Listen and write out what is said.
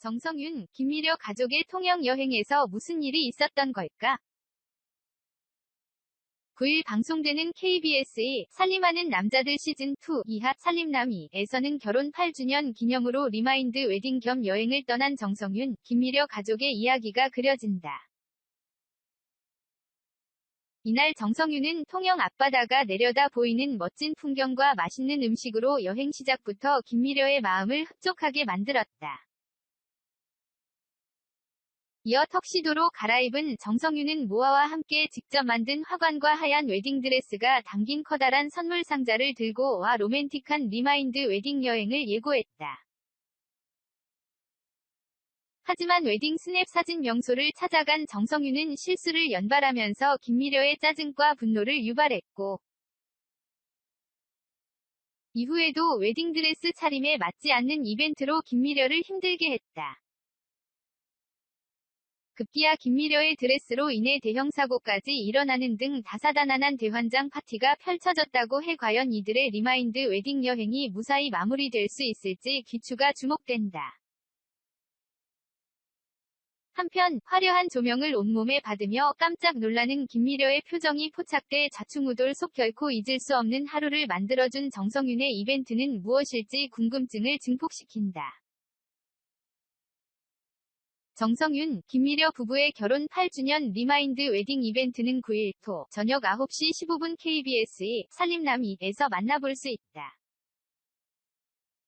정성윤, 김미려 가족의 통영 여행에서 무슨 일이 있었던 걸까? 9일 방송되는 KBS의 살림하는 남자들 시즌2 이하 살림남이에서는 결혼 8주년 기념으로 리마인드 웨딩 겸 여행을 떠난 정성윤, 김미려 가족의 이야기가 그려진다. 이날 정성윤은 통영 앞바다가 내려다 보이는 멋진 풍경과 맛있는 음식으로 여행 시작부터 김미려의 마음을 흡족하게 만들었다. 이어 턱시도로 갈아입은 정성윤은 모아와 함께 직접 만든 화관과 하얀 웨딩드레스가 담긴 커다란 선물 상자를 들고 와 로맨틱한 리마인드 웨딩 여행을 예고했다. 하지만 웨딩 스냅 사진 명소를 찾아간 정성윤은 실수를 연발하면서 김미려의 짜증과 분노를 유발했고 이후에도 웨딩드레스 차림에 맞지 않는 이벤트로 김미려를 힘들게 했다. 급기야 김미려의 드레스로 인해 대형 사고까지 일어나는 등 다사다난한 대환장 파티가 펼쳐졌다고 해 과연 이들의 리마인드 웨딩 여행이 무사히 마무리될 수 있을지 귀추가 주목된다. 한편 화려한 조명을 온몸에 받으며 깜짝 놀라는 김미려의 표정이 포착돼 좌충우돌 속 결코 잊을 수 없는 하루를 만들어준 정성윤의 이벤트는 무엇일지 궁금증을 증폭시킨다. 정성윤, 김미려 부부의 결혼 8주년 리마인드 웨딩 이벤트는 9일 토 저녁 9시 15분 KBS의 살림남이에서 만나볼 수 있다.